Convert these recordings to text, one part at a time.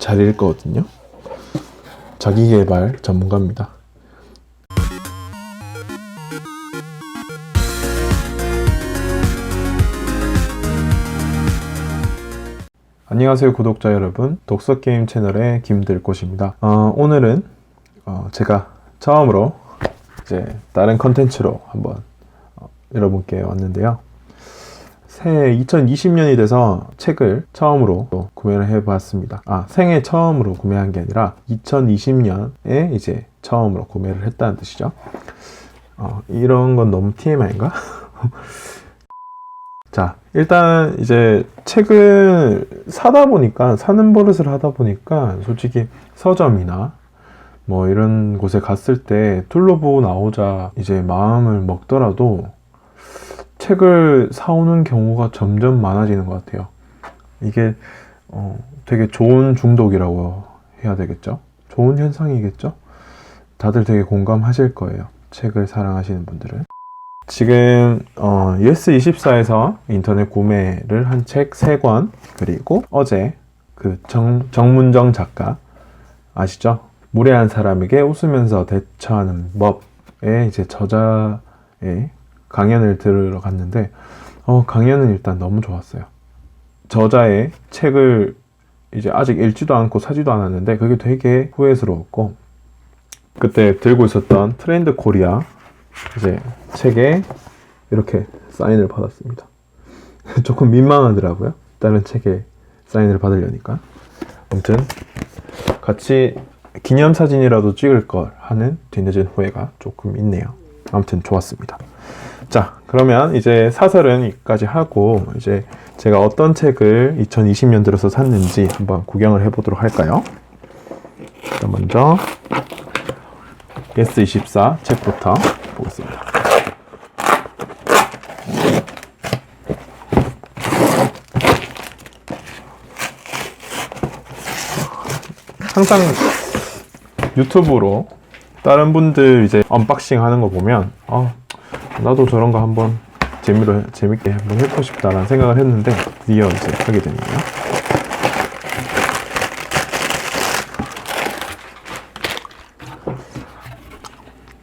잘 읽거든요. 자기개발 전문가입니다. 안녕하세요 구독자 여러분 독서게임 채널의 김들꽃입니다 어, 오늘은 어, 제가 처음으로 이제 다른 컨텐츠로 한번 어, 여러분께 왔는데요 새해 2020년이 돼서 책을 처음으로 또 구매를 해봤습니다 아 생애 처음으로 구매한 게 아니라 2020년에 이제 처음으로 구매를 했다는 뜻이죠 어, 이런 건 너무 TMI인가? 자, 일단 이제 책을 사다 보니까, 사는 버릇을 하다 보니까, 솔직히 서점이나 뭐 이런 곳에 갔을 때 둘러보고 나오자 이제 마음을 먹더라도 책을 사오는 경우가 점점 많아지는 것 같아요. 이게 어, 되게 좋은 중독이라고 해야 되겠죠? 좋은 현상이겠죠? 다들 되게 공감하실 거예요. 책을 사랑하시는 분들은. 지금 어, US24에서 인터넷 구매를 한 책 3권 그리고 어제 그 정, 정문정 작가 아시죠? 무례한 사람에게 웃으면서 대처하는 법의 이제 저자의 강연을 들으러 갔는데 어, 강연은 일단 너무 좋았어요. 저자의 책을 이제 아직 읽지도 않고 사지도 않았는데 그게 되게 후회스러웠고 그때 들고 있었던 트렌드 코리아 이제 책에 이렇게 사인을 받았습니다. 조금 민망하더라고요. 다른 책에 사인을 받으려니까. 아무튼 같이 기념사진이라도 찍을 걸 하는 뒤늦은 후회가 조금 있네요. 아무튼 좋았습니다. 자, 그러면 이제 사설은 여기까지 하고 이제 제가 어떤 책을 2020년 들어서 샀는지 한번 구경을 해보도록 할까요? 일단 먼저 S24 책부터 보겠습니다. 항상 유튜브로 다른 분들 이제 언박싱 하는 거 보면 아 나도 저런 거 한번 재미로 재밌게 한번 해보고 싶다라는 생각을 했는데 드디어 이제 하게 되네요.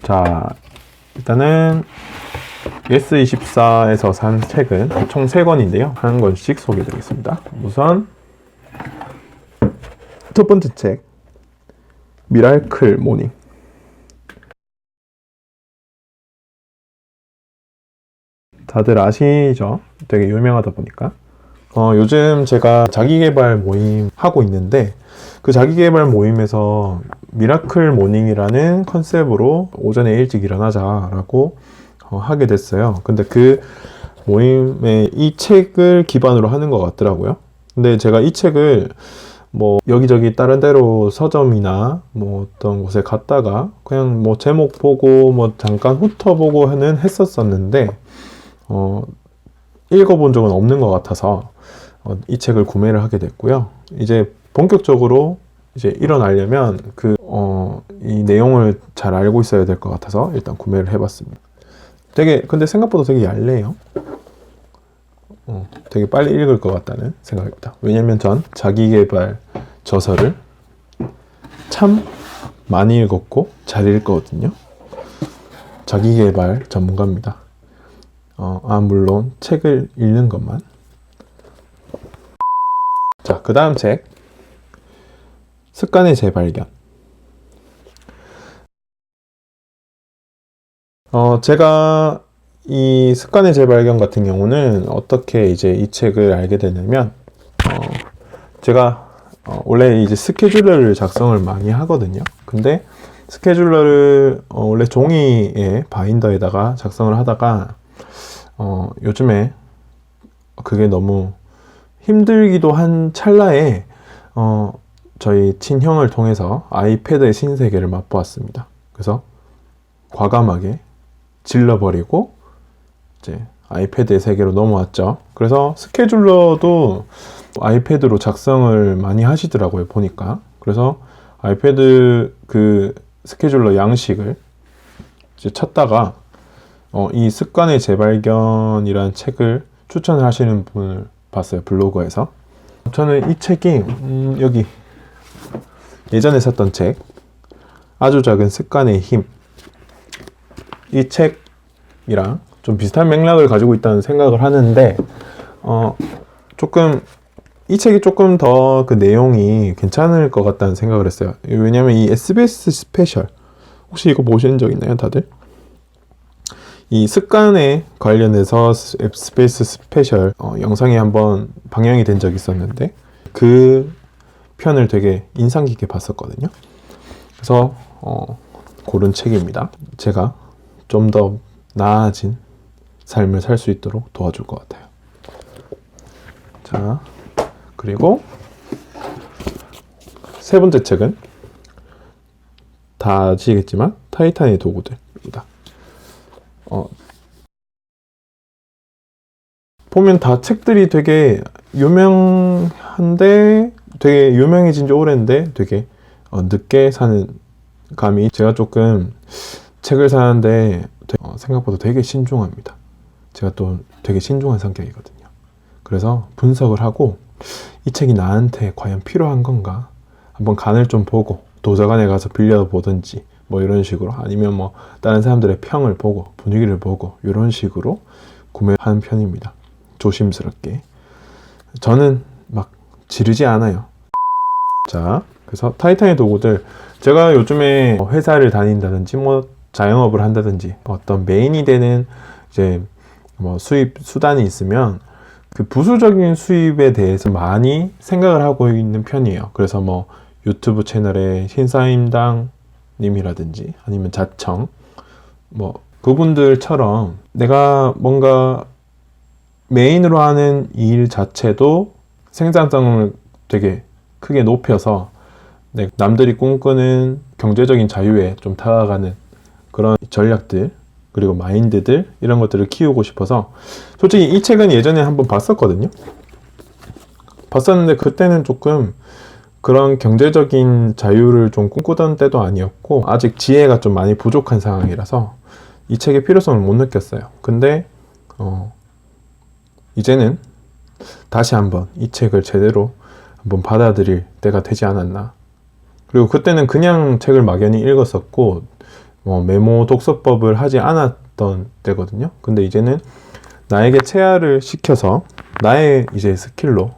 자 일단은 S24에서 산 책은 총 3권인데요. 한 권씩 소개해드리겠습니다. 우선 첫 번째 책 미라클 모닝 다들 아시죠? 되게 유명하다 보니까 어, 요즘 제가 자기개발 모임 하고 있는데 그 자기개발 모임에서 미라클 모닝이라는 컨셉으로 오전에 일찍 일어나자라고 어, 하게 됐어요. 근데 그 모임에 이 책을 기반으로 하는 것 같더라고요. 근데 제가 이 책을 뭐 여기저기 다른 데로 서점이나 뭐 어떤 곳에 갔다가 그냥 뭐 제목 보고 뭐 잠깐 훑어보고 하는 했었었는데 어 읽어본 적은 없는 것 같아서 어, 이 책을 구매를 하게 됐고요. 이제 본격적으로 이제 일어나려면 그, 어, 이 내용을 잘 알고 있어야 될 것 같아서 일단 구매를 해봤습니다. 되게, 근데 생각보다 되게 얇네요. 어, 되게 빨리 읽을 것 같다는 생각입니다. 왜냐면 전 자기개발 저서를 참 많이 읽었고 잘 읽거든요. 자기개발 전문가입니다. 어, 아, 물론 책을 읽는 것만. 자, 그 다음 책. 습관의 재발견. 어, 제가 이 습관의 재발견 같은 경우는 어떻게 이제 이 책을 알게 되냐면, 어, 제가 어, 원래 이제 스케줄러를 작성을 많이 하거든요. 근데 스케줄러를 어, 원래 종이에 바인더에다가 작성을 하다가 어, 요즘에 그게 너무 힘들기도 한 찰나에 어, 저희 친형을 통해서 아이패드의 신세계를 맛보았습니다. 그래서 과감하게 질러버리고 이제 아이패드의 세계로 넘어왔죠. 그래서 스케줄러도 아이패드로 작성을 많이 하시더라고요. 보니까. 그래서 아이패드 그 스케줄러 양식을 이제 찾다가 어, 이 습관의 재발견이라는 책을 추천하시는 분을 봤어요. 블로그에서. 저는 이 책이 음, 여기 예전에 샀던 책 아주 작은 습관의 힘. 이 책이랑 좀 비슷한 맥락을 가지고 있다는 생각을 하는데 어 조금 이 책이 조금 더 그 내용이 괜찮을 것 같다는 생각을 했어요. 왜냐면 이 SBS 스페셜 혹시 이거 보신 적 있나요, 다들? 이 습관에 관련해서 스페이스 스페셜 어, 영상이 한번 방영이 된 적이 있었는데 그 편을 되게 인상 깊게 봤었거든요. 그래서 어, 고른 책입니다. 제가 좀 더 나아진 삶을 살 수 있도록 도와줄 것 같아요. 자, 그리고 세 번째 책은 다 아시겠지만 타이탄의 도구들입니다. 어, 보면 다 책들이 되게 유명한데 되게 유명해진 지 오래인데 되게 어, 늦게 사는 감이 제가 조금 책을 사는데 되- 어, 생각보다 되게 신중합니다. 제가 또 되게 신중한 성격이거든요. 그래서 분석을 하고 이 책이 나한테 과연 필요한 건가 한번 간을 좀 보고 도서관에 가서 빌려 보든지 뭐 이런 식으로 아니면 뭐 다른 사람들의 평을 보고 분위기를 보고 이런 식으로 구매하는 편입니다. 조심스럽게. 저는 막 지르지 않아요. 자, 그래서 타이탄의 도구들 제가 요즘에 회사를 다닌다든지 뭐 자영업을 한다든지 어떤 메인이 되는 이제 뭐 수입 수단이 있으면 그 부수적인 수입에 대해서 많이 생각을 하고 있는 편이에요. 그래서 뭐 유튜브 채널에 신사임당 님이라든지 아니면 자청 뭐 그분들처럼 내가 뭔가 메인으로 하는 일 자체도 생산성을 되게 크게 높여서 네, 남들이 꿈꾸는 경제적인 자유에 좀 다가가는 그런 전략들 그리고 마인드들 이런 것들을 키우고 싶어서 솔직히 이 책은 예전에 한번 봤었거든요. 봤었는데 그때는 조금 그런 경제적인 자유를 좀 꿈꾸던 때도 아니었고 아직 지혜가 좀 많이 부족한 상황이라서 이 책의 필요성을 못 느꼈어요. 근데 어, 이제는 다시 한번 이 책을 제대로 한번 받아들일 때가 되지 않았나. 그리고 그때는 그냥 책을 막연히 읽었었고 뭐 메모 독서법을 하지 않았던 때거든요. 근데 이제는 나에게 체화를 시켜서 나의 이제 스킬로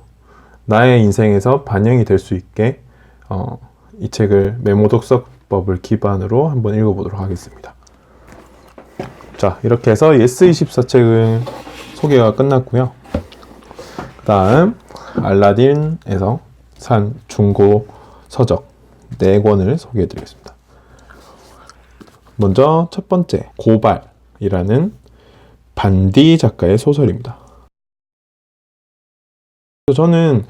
나의 인생에서 반영이 될 수 있게 어, 이 책을 메모 독서법을 기반으로 한번 읽어보도록 하겠습니다. 자 이렇게 해서 예스24 책은 소개가 끝났고요. 그 다음 알라딘에서 산 중고 서적 4권을 소개해 드리겠습니다. 먼저 첫 번째 고발이라는 반디 작가의 소설입니다. 저는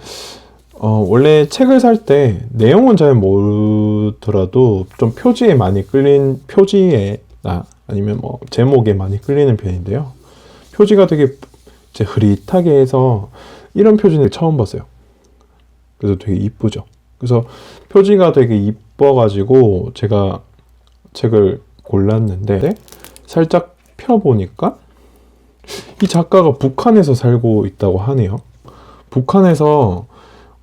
어, 원래 책을 살 때 내용은 잘 모르더라도 좀 표지에 많이 끌린 표지에 나 아니면 뭐 제목에 많이 끌리는 편인데요. 표지가 되게 이제 흐릿하게 해서 이런 표지는 처음 봤어요. 그래서 되게 이쁘죠. 그래서 표지가 되게 이뻐가지고 제가 책을 골랐는데 살짝 펴보니까 이 작가가 북한에서 살고 있다고 하네요. 북한에서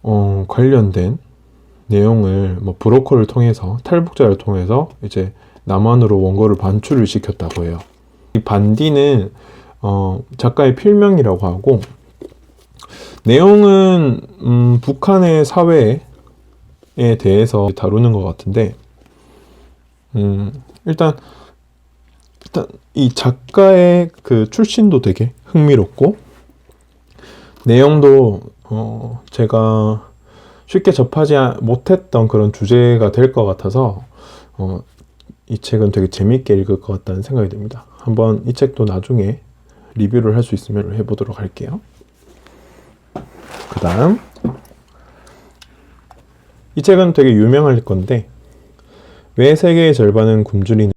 어, 관련된 내용을 뭐 브로커를 통해서 탈북자를 통해서 이제 남한으로 원고를 반출을 시켰다고 해요. 이 반디는 어, 작가의 필명이라고 하고 내용은 음, 북한의 사회에 대해서 다루는 것 같은데 음, 일단 일단 이 작가의 그 출신도 되게 흥미롭고 내용도 어, 제가 쉽게 접하지 아- 못했던 그런 주제가 될 것 같아서 어, 이 책은 되게 재밌게 읽을 것 같다는 생각이 듭니다. 한번 이 책도 나중에 리뷰를 할 수 있으면 해보도록 할게요. 그 다음 이 책은 되게 유명할 건데 왜 세계의 절반은 굶주리는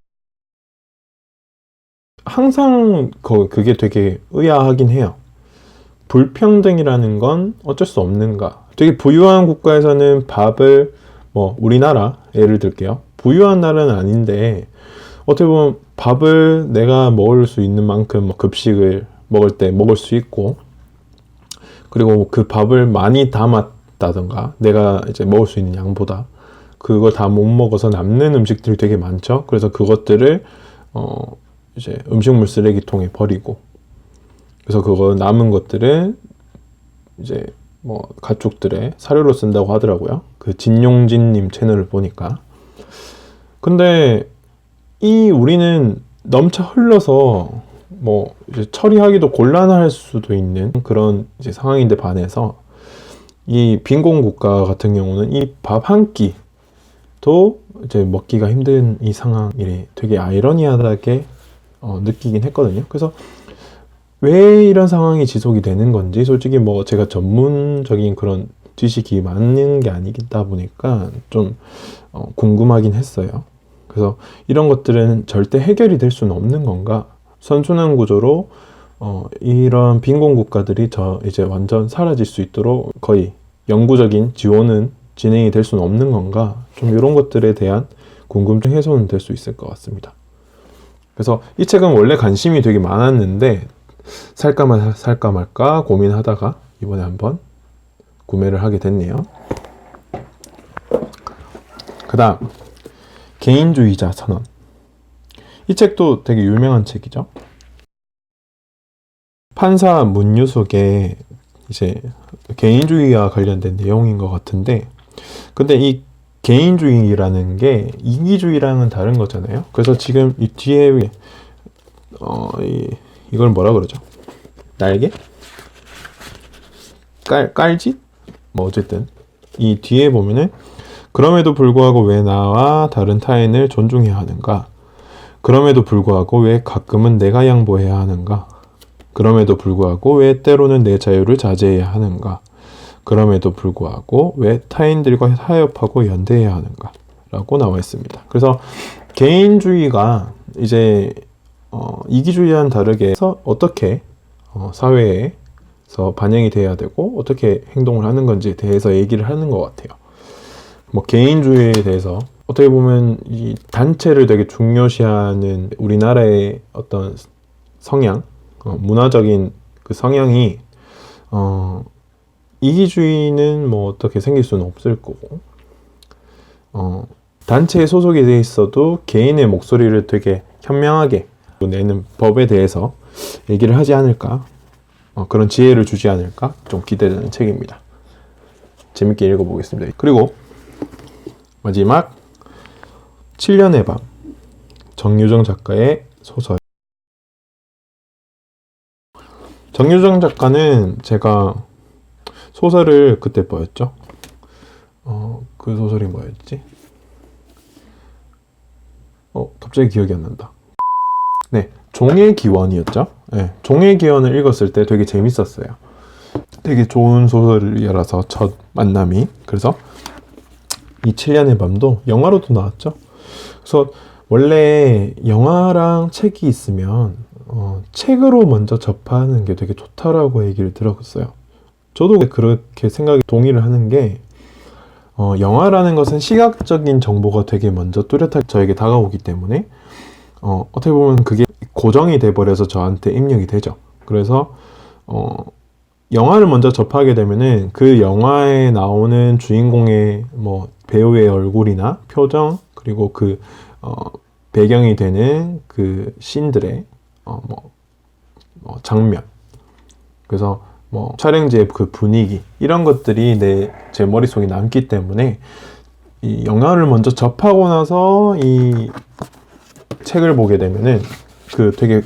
항상 거- 그게 되게 의아하긴 해요. 불평등이라는 건 어쩔 수 없는가? 되게 부유한 국가에서는 밥을 뭐 우리나라 예를 들게요. 부유한 나라는 아닌데 어떻게 보면 밥을 내가 먹을 수 있는 만큼 뭐 급식을 먹을 때 먹을 수 있고 그리고 그 밥을 많이 담았다던가 내가 이제 먹을 수 있는 양보다 그거 다못 먹어서 남는 음식들이 되게 많죠. 그래서 그것들을 어 이제 음식물 쓰레기통에 버리고 그래서 그거 남은 것들은 이제 뭐 가축들의 사료로 쓴다고 하더라고요. 그 진용진님 채널을 보니까. 근데 이 우리는 넘쳐 흘러서 뭐 처리하기도 곤란할 수도 있는 그런 상황인데 반해서 이 빈곤 국가 같은 경우는 이 밥 한 끼도 이제 먹기가 힘든 이 상황이 되게 아이러니하다게 어, 느끼긴 했거든요. 그래서 왜 이런 상황이 지속이 되는 건지 솔직히 뭐 제가 전문적인 그런 지식이 많은 게 아니다 보니까 좀 어, 궁금하긴 했어요. 그래서 이런 것들은 절대 해결이 될 수는 없는 건가? 선순환 구조로 어, 이런 빈곤 국가들이 저 이제 완전 사라질 수 있도록 거의 영구적인 지원은 진행이 될 수는 없는 건가? 좀 이런 것들에 대한 궁금증 해소는 될 수 있을 것 같습니다. 그래서 이 책은 원래 관심이 되게 많았는데 살까 말 살까 말까 고민하다가 이번에 한번 구매를 하게 됐네요. 그다음 개인주의자 선언. 이 책도 되게 유명한 책이죠. 판사 문유숙의 이제 개인주의와 관련된 내용인 것 같은데, 근데 이 개인주의라는 게 이기주의랑은 다른 거잖아요. 그래서 지금 이 뒤에 어, 이, 이걸 뭐라 그러죠? 날개? 깔, 깔짓? 뭐 어쨌든 이 뒤에 보면은 그럼에도 불구하고 왜 나와 다른 타인을 존중해야 하는가? 그럼에도 불구하고 왜 가끔은 내가 양보해야 하는가? 그럼에도 불구하고 왜 때로는 내 자유를 자제해야 하는가? 그럼에도 불구하고 왜 타인들과 타협하고 연대해야 하는가? 라고 나와 있습니다. 그래서 개인주의가 이제 어, 이기주의와는 다르게 해서 어떻게 어, 사회에서 반영이 돼야 되고 어떻게 행동을 하는 건지에 대해서 얘기를 하는 것 같아요. 뭐 개인주의에 대해서 어떻게 보면 이 단체를 되게 중요시하는 우리나라의 어떤 성향, 어, 문화적인 그 성향이 어, 이기주의는 뭐 어떻게 생길 수는 없을 거고 어, 단체에 소속이 돼 있어도 개인의 목소리를 되게 현명하게 내는 법에 대해서 얘기를 하지 않을까 어, 그런 지혜를 주지 않을까 좀 기대되는 책입니다. 재밌게 읽어보겠습니다. 그리고 마지막 7년의 밤 정유정 작가의 소설 정유정 작가는 제가 소설을 그때 뭐였죠? 어, 그 소설이 뭐였지? 어, 갑자기 기억이 안 난다. 네, 종의 기원이었죠? 네, 종의 기원을 읽었을 때 되게 재밌었어요. 되게 좋은 소설이라서 첫 만남이. 그래서 이 7년의 밤도 영화로도 나왔죠. 그래서 원래 영화랑 책이 있으면 어, 책으로 먼저 접하는 게 되게 좋다라고 얘기를 들었어요. 저도 그렇게 생각이 동의를 하는 게 어, 영화라는 것은 시각적인 정보가 되게 먼저 뚜렷하게 저에게 다가오기 때문에 어, 어떻게 보면 그게 고정이 돼버려서 저한테 입력이 되죠. 그래서 어, 영화를 먼저 접하게 되면은 그 영화에 나오는 주인공의 뭐 배우의 얼굴이나 표정 그리고 그 어, 배경이 되는 그 씬들의 어, 뭐, 뭐 장면 그래서 뭐 촬영지의 그 분위기 이런 것들이 내 제 머릿속에 남기 때문에 이 영화를 먼저 접하고 나서 이 책을 보게 되면은 그 되게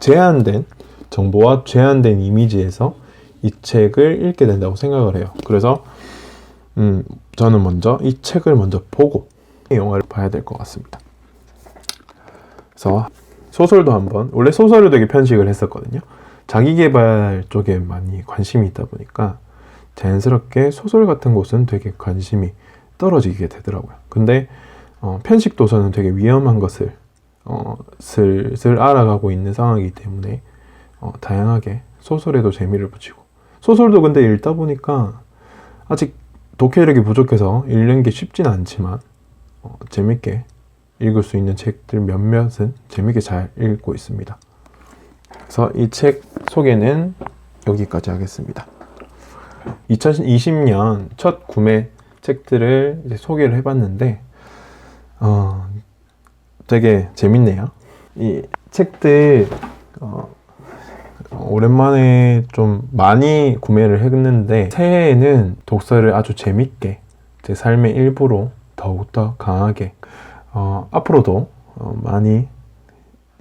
제한된 정보와 제한된 이미지에서 이 책을 읽게 된다고 생각을 해요. 그래서 음, 저는 먼저 이 책을 먼저 보고 이 영화를 봐야 될 것 같습니다. 그래서 소설도 한번 원래 소설을 되게 편식을 했었거든요. 자기 개발 쪽에 많이 관심이 있다 보니까 자연스럽게 소설 같은 곳은 되게 관심이 떨어지게 되더라고요. 근데 어, 편식 도서는 되게 위험한 것을 어, 슬슬 알아가고 있는 상황이기 때문에 어, 다양하게 소설에도 재미를 붙이고 소설도 근데 읽다 보니까 아직 독해력이 부족해서 읽는 게 쉽진 않지만 어, 재밌게 읽을 수 있는 책들 몇몇은 재밌게 잘 읽고 있습니다. 그래서 이 책 소개는 여기까지 하겠습니다. 2020년 첫 구매 책들을 소개를 해봤는데 어, 되게 재밌네요. 이 책들 어, 오랜만에 좀 많이 구매를 했는데 새해에는 독서를 아주 재밌게 제 삶의 일부로 더욱더 강하게 어, 앞으로도 어, 많이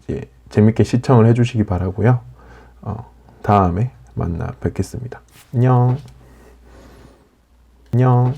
이제 재밌게 시청을 해주시기 바라고요. 어, 다음에 만나 뵙겠습니다. 안녕. 안녕.